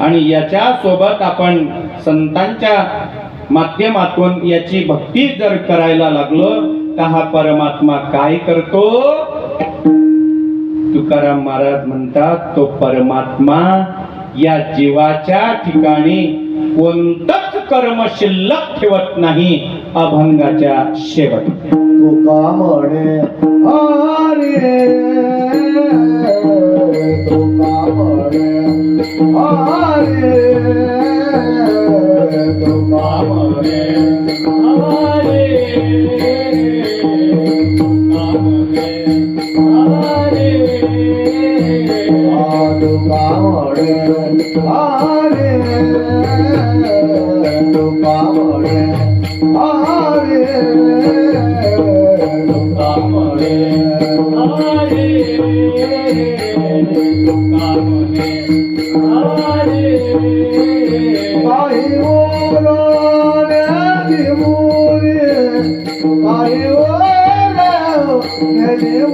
आणि याच्या सोबत आपण संतांच्या माध्यमातून याची भक्ती जर करायला लागलो तर हा परमात्मा काय करतो? तुकाराम महाराज म्हणतात तो परमात्मा या जीवाच्या ठिकाणी कोणतंच कर्म शिल्लक ठेवत नाही अभंगाच्या शेवट. तुका म्हणे? तुका म्हणे? तुका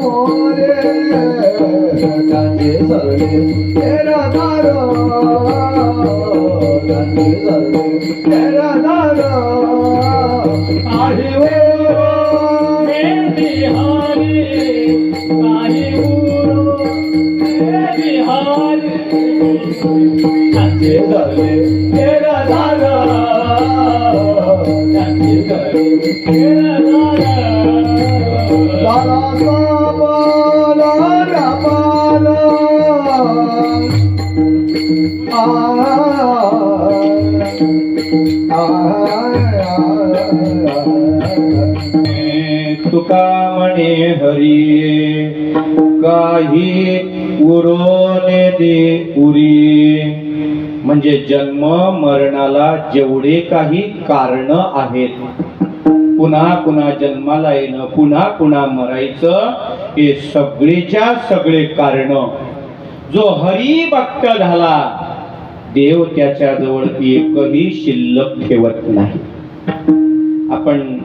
मोरे। त्यांचे सरले तेरा दार। त्यांचे सरले तेरा दार। काही ओरणे त्यांचे सरले तेरा दार। त्यांचे सरले तेरा दार। तुका म्हणे हरी काही उरोने दे उरी म्हणजे जन्म मरणाला जेवढे काही कारण आहेत पुन्हा पुन्हा जन्माला येणं पुन्हा पुन्हा मरायचं हे सगळेच्या सगळे कारण. जो हरी भक्त झाला देव त्याच्याजवळ एकही शिल्लक ठेवत नाही. आपण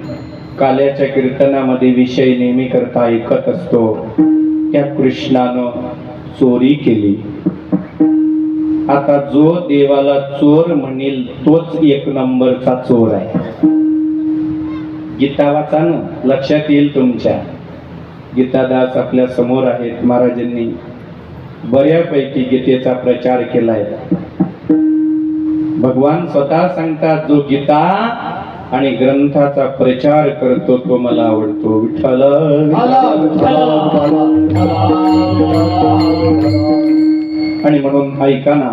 काल्याच्या कीर्तनामध्ये विषय नेहमी करता ऐकत असतो. त्या कृष्णानं चोरी केली. आता जो देवाला चोर म्हणेल तोच एक नंबरचा चोर आहे. गीता वाचा ना लक्षात येईल तुमच्या. गीतादास आपल्यासमोर आहेत महाराजांनी बऱ्यापैकी गीतेचा प्रचार केलाय. भगवान स्वतः सांगतात जो गीता आणि ग्रंथाचा प्रचार करतो तो मला आवडतो. विठ्ठल आणि म्हणून ऐका ना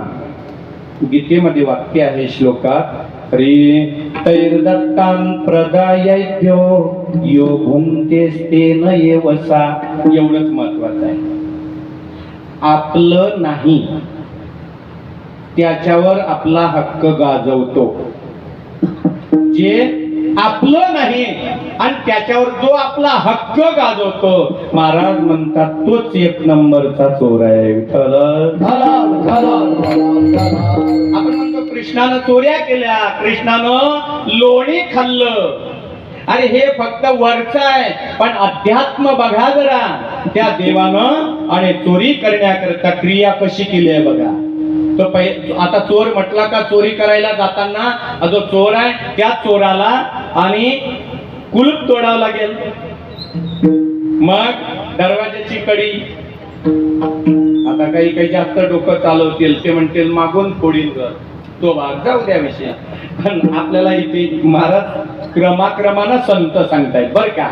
गीतेमध्ये वाक्य आहे श्लोकात हरी तैर्दत्तान प्रदायभ्यो यो भुंतेस्तेन येवसा. एवढंच महत्वाचं आहे. आपलं नाही त्याच्यावर आपला हक्क गाजवतो. जे आपलं नाही आणि त्याच्यावर जो आपला हक्क गाजवतो महाराज म्हणतात तोच एक नंबरचा चोर आहे विठ्ठल. आपण म्हणतो कृष्णानं चोऱ्या केल्या कृष्णानं लोणी खाल्लं. अरे हे फक्त वरच आहे पण अध्यात्म बघा जरा. त्या देवानं आणि चोरी करण्याकरता क्रिया कशी केली आहे बघा. तो आता चोर म्हटला का चोरी करायला जाताना जो चोर आहे त्या चोराला आणि कुलूप तोडावं लागेल. मग दरवाजाची कडी. आता काही काही जास्त डोकं चालवतील ते म्हणतील मागून फोडील घर तो भाग जाऊ द्या विषय. पण आपल्याला इथे महाराज क्रमाक्रमानं संत सांगतायत बर का?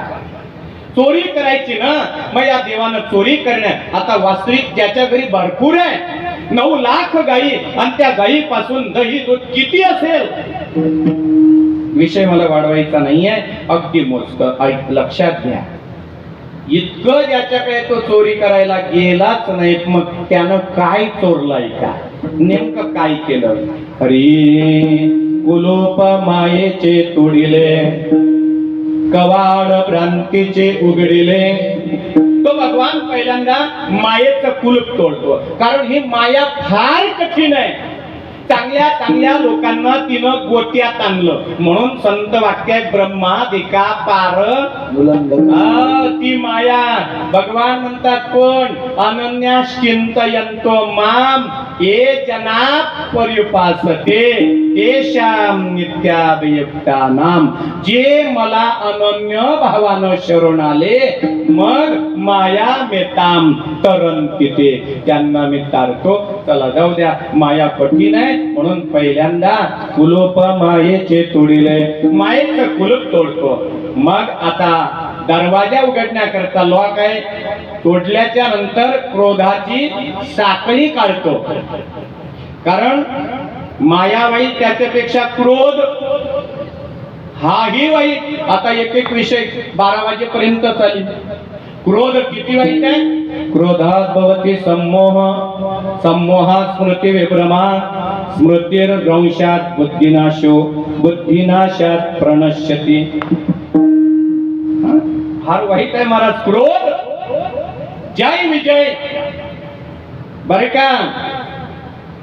चोरी करायची ना? मग या देवानं चोरी करण्या आता वास्तविक ज्याच्या घरी भरपूर आहे नऊ लाख गायी आणि त्या गायीपासून दही दूध किती असेल? विषय मला वाढवायचा नाहीये अगदी मोजक. ऐक लक्षात घ्या. इतकं ज्याच्याकडे तो चोरी करायला गेलाच नाही मग त्यानं काय चोरलाय का? नेमकं काय केलं? हरी कुलोप मायेचे तोडिले कवाड भ्रांतीचे उघडिले तो भगवान पहिल्यांदा मायेचं कुलप तोडतो. कारण ही माया फार कठीण आहे. चांगल्या चांगल्या लोकांना तिनं गोट्यात आणलं. म्हणून संत वाक्य आहे, ब्रह्मादिका पार ती माया. भगवान म्हणतात कोण? अनन्यास चिंतयंतो माम. ये जना पर्युपासते. तेषाम नित्याभियुक्तानाम जे मला अनन्य भावानं शरण आले मग माया मेताम तरण तिथे त्यांना मी तारतो. चला जाऊ द्या. माया कठीण आहे म्हणून पहिल्यांदा कुलोप मायेचे तोडिले मायेच कुलूप तोडतो. मग आता दरवाजा उघडण्याकरता लॉक आहे. तोडल्याच्या नंतर क्रोधाची साखळी काढतो. कारण माया वाईट त्याच्यापेक्षा क्रोध हाही वाईट. आता एक एक विषय बारा वाजेपर्यंत चालेल. क्रोध किती वाईट आहे? क्रोधात भवती संमोह संमोहात स्मृती विभ्रमा. स्मृतीर रंशात बुद्धिनाशो. बुद्धिनाशात प्रणश्यती. हा? फार वाईट आहे महाराज क्रोध. जय विजय. बर का?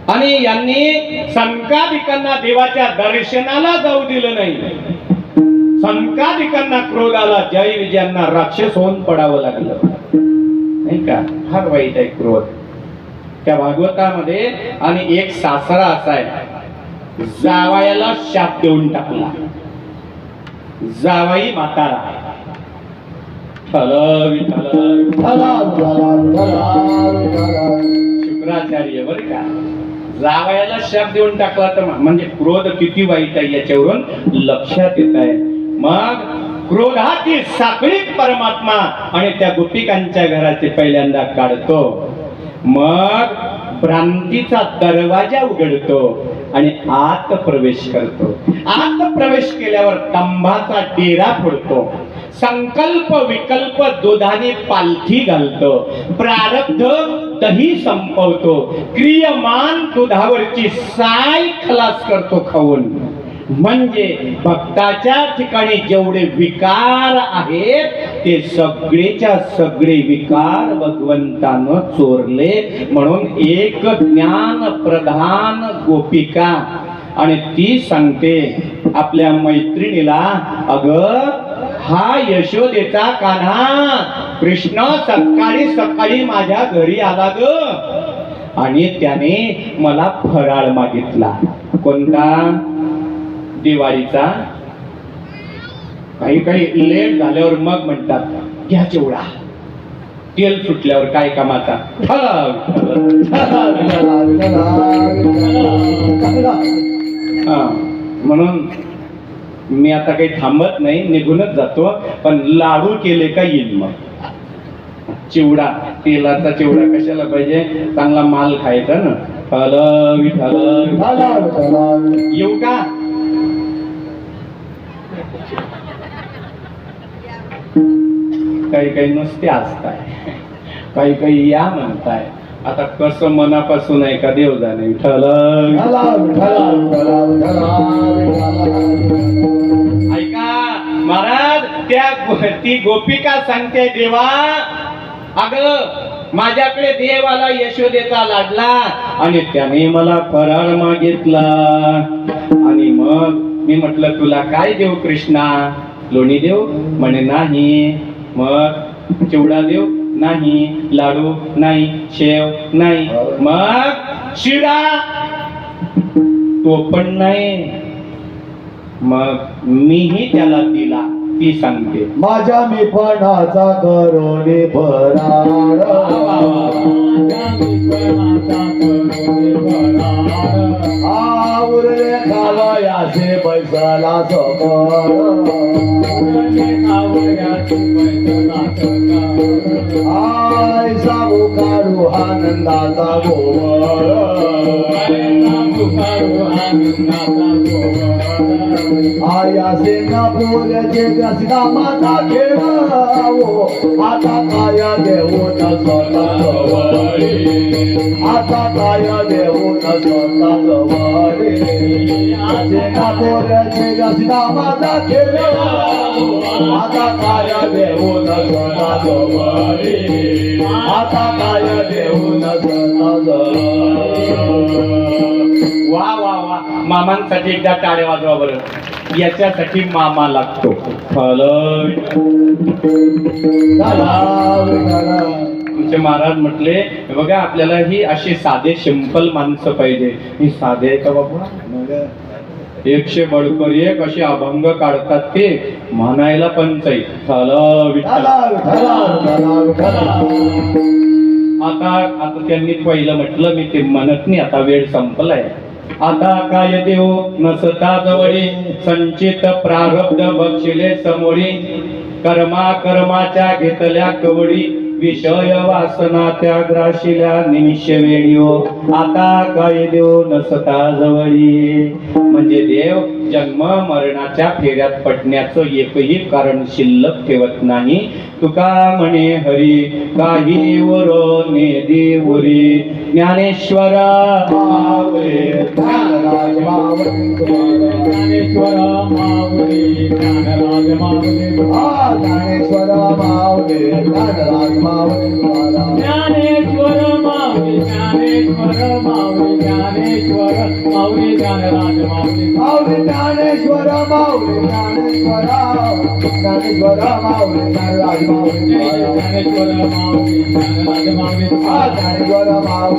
आणि यांनी संकाधिकांना देवाच्या दर्शनाला जाऊ दिलं नाही. संकाधिकांना क्रोध आला जय विजयांना राक्षस होऊन पडावं लागलं. नाही का? फार वाईट आहे क्रोध. त्या भागवतामध्ये आणि एक सासरा असा आहे जावायाला शाप देऊन टाकला. जावाई मातारा ठल शुक्राचार्य बर का? जावयाला शाप देऊन टाकला तर म्हणजे क्रोध किती वाईट आहे याच्यावरून लक्षात येत आहे. मग क्रोधाची साखळी परमात्मा आणि त्या गोपिकांच्या घराचे पहिल्यांदा काढतो. मग भ्रांतीचा दरवाजा उघडतो आणि आत प्रवेश करतो. आत प्रवेश केल्यावर तंबाचा डेरा फोडतो. संकल्प विकल्प दुधाने पालथी घालतो. प्रारब्ध दही संपवतो. क्रियमान दुधावरची साय खलास करतो खाऊन. म्हणजे भक्ताच्या ठिकाणी जेवढे विकार आहेत ते सगळेच्या सगळे विकार भगवंतानं चोरले. म्हणून एक ज्ञान प्रधान गोपिका. आणि ती सांगते आपल्या मैत्रिणीला अग हा यशोदेचा कान्हा. कृष्ण सकाळी सकाळी माझ्या घरी आला ग. आणि त्याने मला फराळ मागितला. कोणता? दिवाळीचा काही काही लेट झाल्यावर मग म्हणतात घ्या चिवडा. तेल सुटल्यावर काय कामाचा? म्हणून मी आता काही थांबत नाही निघूनच जातो पण लाडू केले का येईल मग? चिवडा तेलाचा चिवडा कशाला पाहिजे? चांगला माल खायचा ना. फल येऊ का? काही काही नुसते असताय काही काही या म्हणताय. आता कसं मनापासून आहे का देव जाणे विठ्ठल ऐका महाराज त्या ती गोपिका सांगते देवा अग माझ्याकडे देव आला यशोदेचा लाडला आणि त्याने मला फराळ मागितला. आणि मग मी म्हटलं तुला काय देऊ कृष्णा? लोणी देऊ म्हणे नाही. मग चिवडा देऊ नाही. लाडू नाही. शेव नाही. मग शिडा. तो पण नाही. मग मीही त्याला दिला. ती सांगते. माझ्या मी पणाचा करोने भराड आवरे खावयाचे बैसला समोर आय साबू काढू आनंदाचा गोवर. आया सिंगापूरचे गसगा माझा खेळ हो आता काय देऊन स्वतः आता काय देऊन स्वतः जवळ सिंगापूरचे गसगा माझा खेळ आता काय देऊन स्वतः जवळ आता काय देऊन स्वतः जवळ वा मामांसाठी एकदा टाळ्या वाजवा बरं. याच्यासाठी मामा लागतो. तुमचे महाराज म्हटले "हे बघा आपल्याला ही अशी साधे सिंपल माणसं पाहिजे. ही साधे आहे का बाबा? एकशे बडकर एक असे अभंग काढतात ते म्हणायला विठाला आता आता त्यांनी पहिलं म्हटलं मी ते म्हणत नाही आता वेळ संपलाय. आता काय देव नसता जवळी संचित प्रारब्ध बक्षिले समोरी. कर्मा कर्माच्या घेतल्या कवडी विषय वासना त्या ग्राशिल्या निमिष वेळीओ आता काय देव नसता जवळी म्हणजे देव जन्म मरणाच्या फेऱ्यात पडण्याचं एकही कारण शिल्लक ठेवत नाही. तुका म्हणे हरी काही वर ने देवरी ज्ञानेश्वरा। ज्ञानेश्वर माऊली ज्ञानराज माऊली ज्ञानेश्वर मावळे ज्ञानराज तुम्हाला ज्ञानेश्वर माऊली ज्ञानेश्वर माऊली ज्ञानराज माऊली। माऊली ज्ञानेश्वर माऊली ज्ञानेश्वर ज्ञानेश्वर माऊली ज्ञानराज माऊली। तुम्हाला ज्ञानेश्वर माऊली ज्ञानराज माऊली। हा ज्ञानेश्वर माऊली